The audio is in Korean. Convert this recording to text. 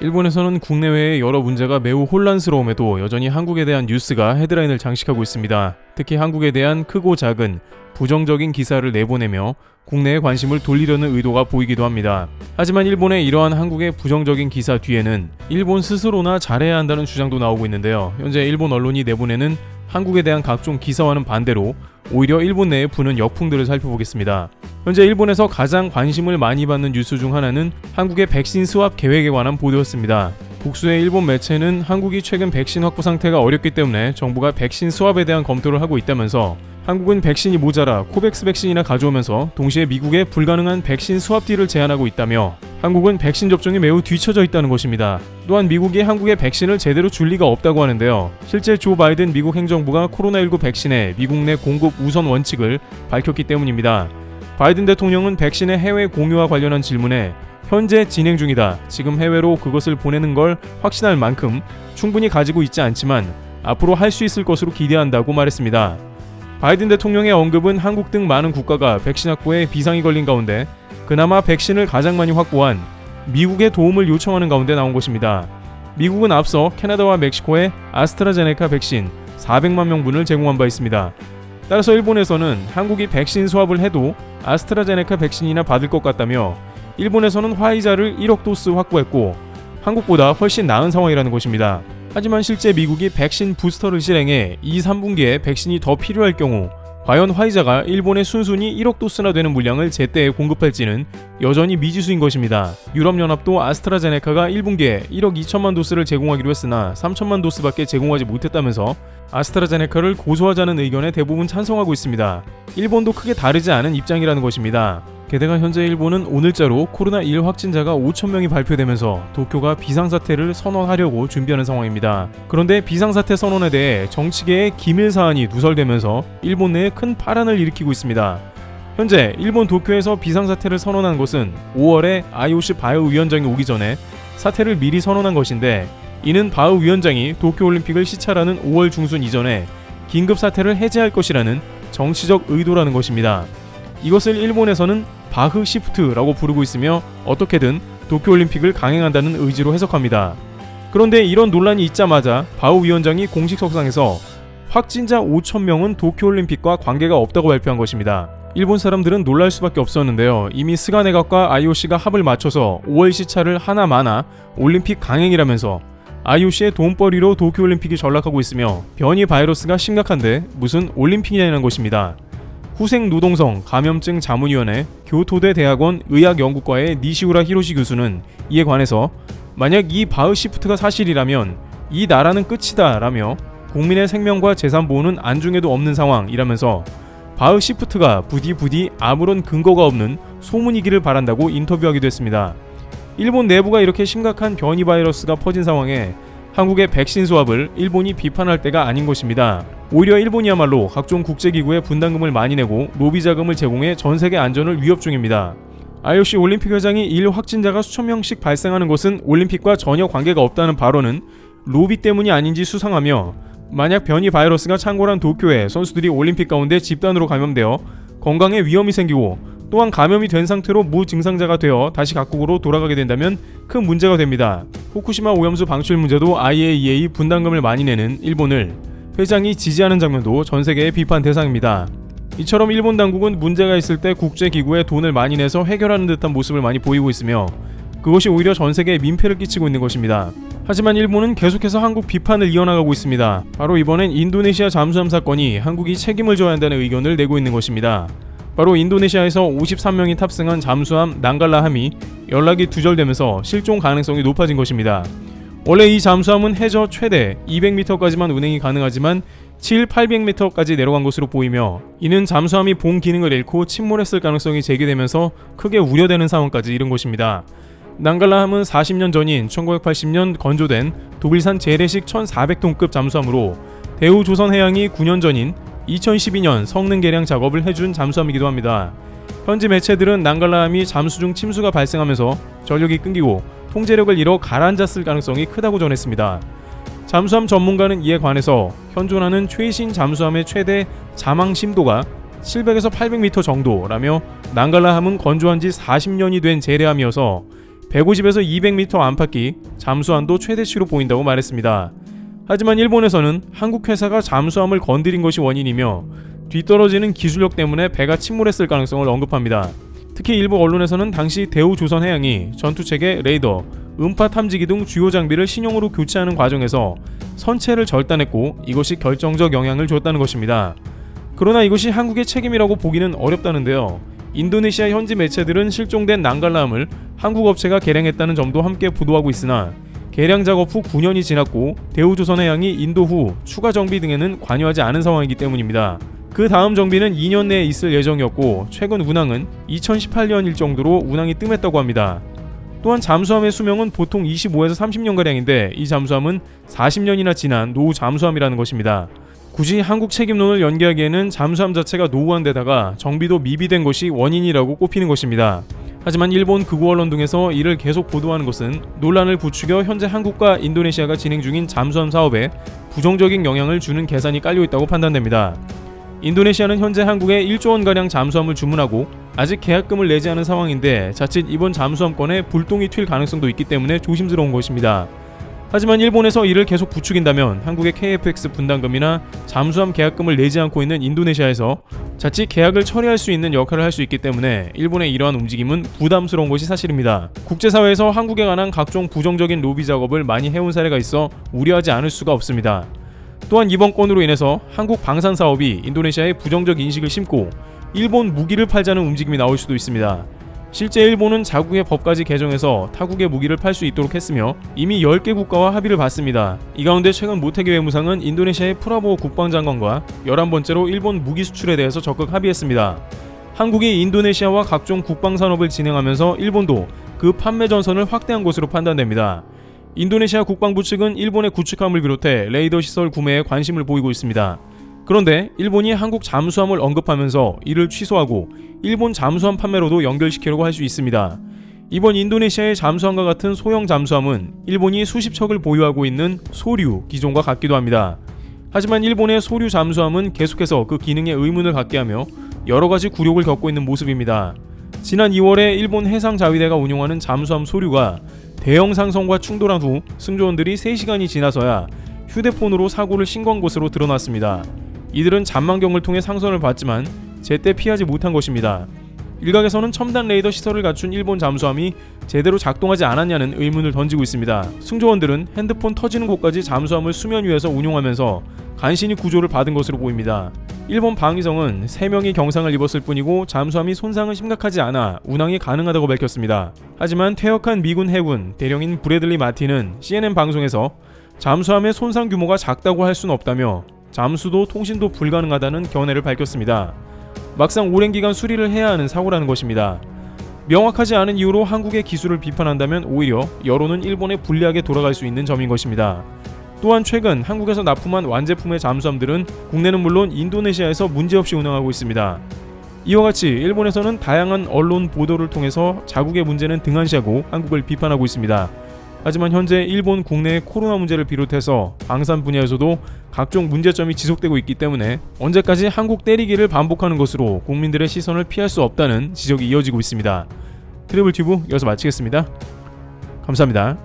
일본에서는 국내외의 여러 문제가 매우 혼란스러움에도 여전히 한국에 대한 뉴스가 헤드라인을 장식하고 있습니다. 특히 한국에 대한 크고 작은 부정적인 기사를 내보내며 국내의 관심을 돌리려는 의도가 보이기도 합니다. 하지만 일본의 이러한 한국의 부정적인 기사 뒤에는 일본 스스로나 잘해야 한다는 주장도 나오고 있는데요. 현재 일본 언론이 내보내는 한국에 대한 각종 기사와는 반대로 오히려 일본 내에 부는 역풍들을 살펴보겠습니다. 현재 일본에서 가장 관심을 많이 받는 뉴스 중 하나는 한국의 백신 수합 계획에 관한 보도였습니다. 복수의 일본 매체는 한국이 최근 백신 확보 상태가 어렵기 때문에 정부가 백신 수합에 대한 검토를 하고 있다면서 한국은 백신이 모자라 코백스 백신이나 가져오면서 동시에 미국에 불가능한 백신 수합 딜을 제안하고 있다며 한국은 백신 접종이 매우 뒤처져 있다는 것입니다. 또한 미국이 한국에 백신을 제대로 줄 리가 없다고 하는데요. 실제 조 바이든 미국 행정부가 코로나19 백신의 미국 내 공급 우선 원칙을 밝혔기 때문입니다. 바이든 대통령은 백신의 해외 공유와 관련한 질문에 현재 진행 중이다. 지금 해외로 그것을 보내는 걸 확신할 만큼 충분히 가지고 있지 않지만 앞으로 할 수 있을 것으로 기대한다고 말했습니다. 바이든 대통령의 언급은 한국 등 많은 국가가 백신 확보에 비상이 걸린 가운데 그나마 백신을 가장 많이 확보한 미국의 도움을 요청하는 가운데 나온 것입니다. 미국은 앞서 캐나다와 멕시코에 아스트라제네카 백신 400만 명분을 제공한 바 있습니다. 따라서 일본에서는 한국이 백신 수합을 해도 아스트라제네카 백신이나 받을 것 같다며 일본에서는 화이자를 1억 도스 확보했고 한국보다 훨씬 나은 상황이라는 것입니다. 하지만 실제 미국이 백신 부스터를 실행해 2, 3분기에 백신이 더 필요할 경우 과연 화이자가 일본에 순순히 1억 도스나 되는 물량을 제때에 공급할지는 여전히 미지수인 것입니다. 유럽연합도 아스트라제네카가 1분기에 1억 2천만 도스를 제공하기로 했으나 3천만 도스밖에 제공하지 못했다면서 아스트라제네카를 고소하자는 의견에 대부분 찬성하고 있습니다. 일본도 크게 다르지 않은 입장이라는 것입니다. 게다가 현재 일본은 오늘자로 코로나1 확진자가 5천 명이 발표되면서 도쿄가 비상사태를 선언하려고 준비하는 상황입니다. 그런데 비상사태 선언에 대해 정치계의 기밀 사안이 누설되면서 일본 내에 큰 파란을 일으키고 있습니다. 현재 일본 도쿄에서 비상사태를 선언한 것은 5월에 IOC 바이오 위원장이 오기 전에 사태를 미리 선언한 것인데 이는 바흐 위원장이 도쿄올림픽을 시찰하는 5월 중순 이전에 긴급 사태를 해제할 것이라는 정치적 의도라는 것입니다. 이것을 일본에서는 바흐 시프트라고 부르고 있으며 어떻게든 도쿄올림픽을 강행한다는 의지로 해석합니다. 그런데 이런 논란이 있자마자 바흐 위원장이 공식 석상에서 확진자 5천 명은 도쿄올림픽과 관계가 없다고 발표한 것입니다. 일본 사람들은 놀랄 수밖에 없었는데요. 이미 스가 내각과 IOC가 합을 맞춰서 5월 시차를 하나마나 올림픽 강행이라면서 IOC의 돈벌이로 도쿄올림픽이 전락하고 있으며 변이 바이러스가 심각한데 무슨 올림픽이냐는 것입니다. 후생노동성 감염증 자문위원회 교토대 대학원 의학연구과의 니시우라 히로시 교수는 이에 관해서 만약 이 바흐 시프트가 사실이라면 이 나라는 끝이다 라며 국민의 생명과 재산 보호는 안중에도 없는 상황이라면서 바흐 시프트가 부디 부디 아무런 근거가 없는 소문이기를 바란다고 인터뷰하기도 했습니다. 일본 내부가 이렇게 심각한 변이 바이러스가 퍼진 상황에 한국의 백신 수합을 일본이 비판할 때가 아닌 것입니다. 오히려 일본이야말로 각종 국제기구에 분담금을 많이 내고 로비 자금을 제공해 전 세계 안전을 위협 중입니다. IOC 올림픽 회장이 일 확진자가 수천 명씩 발생하는 것은 올림픽과 전혀 관계가 없다는 발언은 로비 때문이 아닌지 수상하며 만약 변이 바이러스가 창궐한 도쿄에 선수들이 올림픽 가운데 집단으로 감염되어 건강에 위험이 생기고 또한 감염이 된 상태로 무증상자가 되어 다시 각국으로 돌아가게 된다면 큰 문제가 됩니다. 후쿠시마 오염수 방출 문제도 IAEA 분담금을 많이 내는 일본을 회장이 지지하는 장면도 전 세계의 비판 대상입니다. 이처럼 일본 당국은 문제가 있을 때 국제기구에 돈을 많이 내서 해결하는 듯한 모습을 많이 보이고 있으며 그것이 오히려 전 세계에 민폐를 끼치고 있는 것입니다. 하지만 일본은 계속해서 한국 비판을 이어나가고 있습니다. 바로 이번엔 인도네시아 잠수함 사건이 한국이 책임을 져야 한다는 의견을 내고 있는 것입니다. 바로 인도네시아에서 53명이 탑승한 잠수함 난갈라함이 연락이 두절되면서 실종 가능성이 높아진 것입니다. 원래 이 잠수함은 해저 최대 200m까지만 운행이 가능하지만 7, 800m까지 내려간 것으로 보이며 이는 잠수함이 본 기능을 잃고 침몰했을 가능성이 제기되면서 크게 우려되는 상황까지 이른 것입니다. 난갈라함은 40년 전인 1980년 건조된 독일산 재래식 1400톤급 잠수함으로 대우조선해양이 9년 전인 2012년 성능 개량 작업을 해준 잠수함이기도 합니다. 현지 매체들은 난갈라함이 잠수 중 침수가 발생하면서 전력이 끊기고 통제력을 잃어 가라앉았을 가능성이 크다고 전했습니다. 잠수함 전문가는 이에 관해서 현존하는 최신 잠수함의 최대 자망 심도가 700에서 800m 정도라며 난갈라함은 건조한 지 40년이 된 재래함이어서 150에서 200m 안팎이 잠수함도 최대치로 보인다고 말했습니다. 하지만 일본에서는 한국 회사가 잠수함을 건드린 것이 원인이며 뒤떨어지는 기술력 때문에 배가 침몰했을 가능성을 언급합니다. 특히 일부 언론에서는 당시 대우조선해양이 전투체계 레이더, 음파 탐지기 등 주요 장비를 신형으로 교체하는 과정에서 선체를 절단했고 이것이 결정적 영향을 줬다는 것입니다. 그러나 이것이 한국의 책임이라고 보기는 어렵다는데요. 인도네시아 현지 매체들은 실종된 난갈라함을 한국 업체가 개량했다는 점도 함께 보도하고 있으나 개량 작업 후 9년이 지났고 대우조선해양이 인도 후 추가 정비 등에는 관여하지 않은 상황이기 때문입니다. 그 다음 정비는 2년 내에 있을 예정이었고 최근 운항은 2018년 일 정도로 운항이 뜸했다고 합니다. 또한 잠수함의 수명은 보통 25에서 30년가량인데 이 잠수함은 40년이나 지난 노후 잠수함이라는 것입니다. 굳이 한국 책임론을 연기하기에는 잠수함 자체가 노후한 데다가 정비도 미비된 것이 원인이라고 꼽히는 것입니다. 하지만 일본 극우 언론 등에서 이를 계속 보도하는 것은 논란을 부추겨 현재 한국과 인도네시아가 진행 중인 잠수함 사업에 부정적인 영향을 주는 계산이 깔려 있다고 판단됩니다. 인도네시아는 현재 한국에 1조 원가량 잠수함을 주문하고 아직 계약금을 내지 않은 상황인데 자칫 이번 잠수함 건에 불똥이 튈 가능성도 있기 때문에 조심스러운 것입니다. 하지만 일본에서 이를 계속 부추긴다면 한국의 KFX 분담금이나 잠수함 계약금을 내지 않고 있는 인도네시아에서 자칫 계약을 처리할 수 있는 역할을 할 수 있기 때문에 일본의 이러한 움직임은 부담스러운 것이 사실입니다. 국제사회에서 한국에 관한 각종 부정적인 로비 작업을 많이 해온 사례가 있어 우려하지 않을 수가 없습니다. 또한 이번 건으로 인해서 한국 방산 사업이 인도네시아에 부정적 인식을 심고 일본 무기를 팔자는 움직임이 나올 수도 있습니다. 실제 일본은 자국의 법까지 개정해서 타국의 무기를 팔 수 있도록 했으며 이미 10개 국가와 합의를 봤습니다. 이 가운데 최근 모태기 외무상은 인도네시아의 프라보 국방장관과 11번째로 일본 무기 수출에 대해서 적극 합의했습니다. 한국이 인도네시아와 각종 국방산업을 진행하면서 일본도 그 판매 전선을 확대한 것으로 판단됩니다. 인도네시아 국방부 측은 일본의 구축함을 비롯해 레이더 시설 구매에 관심을 보이고 있습니다. 그런데 일본이 한국 잠수함을 언급하면서 이를 취소하고 일본 잠수함 판매로도 연결시키려고 할 수 있습니다. 이번 인도네시아의 잠수함과 같은 소형 잠수함은 일본이 수십 척을 보유하고 있는 소류 기종과 같기도 합니다. 하지만 일본의 소류 잠수함은 계속해서 그 기능에 의문을 갖게 하며 여러 가지 굴욕을 겪고 있는 모습입니다. 지난 2월에 일본 해상자위대가 운용하는 잠수함 소류가 대형 상선과 충돌한 후 승조원들이 3시간이 지나서야 휴대폰으로 사고를 신고한 것으로 드러났습니다. 이들은 잔망경을 통해 상선을 봤지만 제때 피하지 못한 것입니다. 일각에서는 첨단 레이더 시설을 갖춘 일본 잠수함이 제대로 작동하지 않았냐는 의문을 던지고 있습니다. 승조원들은 핸드폰 터지는 곳까지 잠수함을 수면 위에서 운용하면서 간신히 구조를 받은 것으로 보입니다. 일본 방위성은 3명이 경상을 입었을 뿐이고 잠수함이 손상은 심각하지 않아 운항이 가능하다고 밝혔습니다. 하지만 퇴역한 미군 해군 대령인 브래들리 마틴은 CNN 방송에서 잠수함의 손상 규모가 작다고 할 수는 없다며 잠수도 통신도 불가능하다는 견해를 밝혔습니다. 막상 오랜 기간 수리를 해야 하는 사고라는 것입니다. 명확하지 않은 이유로 한국의 기술을 비판한다면 오히려 여론은 일본에 불리하게 돌아갈 수 있는 점인 것입니다. 또한 최근 한국에서 납품한 완제품의 잠수함들은 국내는 물론 인도네시아에서 문제없이 운항하고 있습니다. 이와 같이 일본에서는 다양한 언론 보도를 통해서 자국의 문제는 등한시하고 한국을 비판하고 있습니다. 하지만 현재 일본 국내의 코로나 문제를 비롯해서 방산 분야에서도 각종 문제점이 지속되고 있기 때문에 언제까지 한국 때리기를 반복하는 것으로 국민들의 시선을 피할 수 없다는 지적이 이어지고 있습니다. 트래블 튜브 여기서 마치겠습니다. 감사합니다.